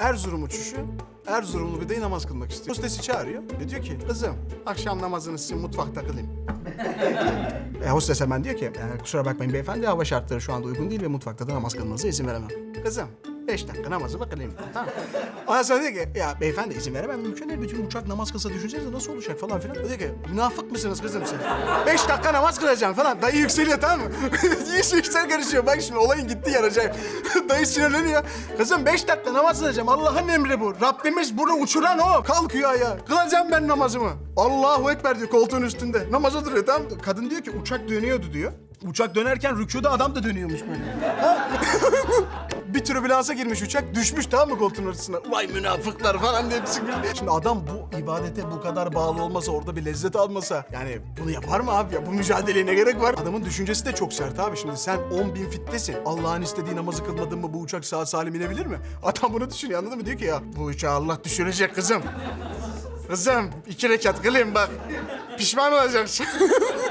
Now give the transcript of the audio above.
Erzurum uçuşu. Erzurumlu bir de namaz kılmak istiyor. Hostesi çağırıyor ve diyor ki kızım akşam namazını sizin mutfakta kılayım. e, hostes hemen diyor ki "E, kusura bakmayın beyefendi hava şartları şu anda uygun değil ve mutfakta da namaz kılmanıza izin veremem. Kızım beş dakika namazımı kılayım. Tamam. Ondan sonra diyor ki ya beyefendi izin veremem mümkün değil. Bütün uçak namaz kılsa düşünsenize nasıl olacak falan filan. Diyor ki münafık mısınız kızım siz? Beş dakika namaz kılacağım falan. Dayı yükseliyor tamam mı? İyice yüksel karışıyor. Bak şimdi olayın gitti yer acayip. Dayı sinirleniyor. Kızım beş dakika namaz kılacağım. Allah'ın emri bu. Rabbimiz bunu uçuran o. Kalkıyor ayağa. Kılacağım ben namazımı. Allahu Ekber diyor koltuğun üstünde. Namaza duruyor tamam mı? Kadın diyor ki uçak dönüyordu diyor. Uçak dönerken rükuda adam da dönüyormuş böyle. bir türbülansa girmiş uçak düşmüş tamam mı koltuğun arasına. Vay münafıklar falan diye hepsi gülüyor. Şimdi adam bu ibadete bu kadar bağlı olmasa orada bir lezzet almasa yani bunu yapar mı abi ya? Bu mücadeleye ne gerek var? Adamın düşüncesi de çok sert abi. Şimdi sen 10 bin fittesin. Allah'ın istediği namazı kılmadın mı bu uçak sağ salim inebilir mi? Adam bunu düşünüyor anladın mı? Diyor ki ya bu uçağı Allah düşürecek kızım. Kızım iki rekat kılayım bak. Pişman olacaksın.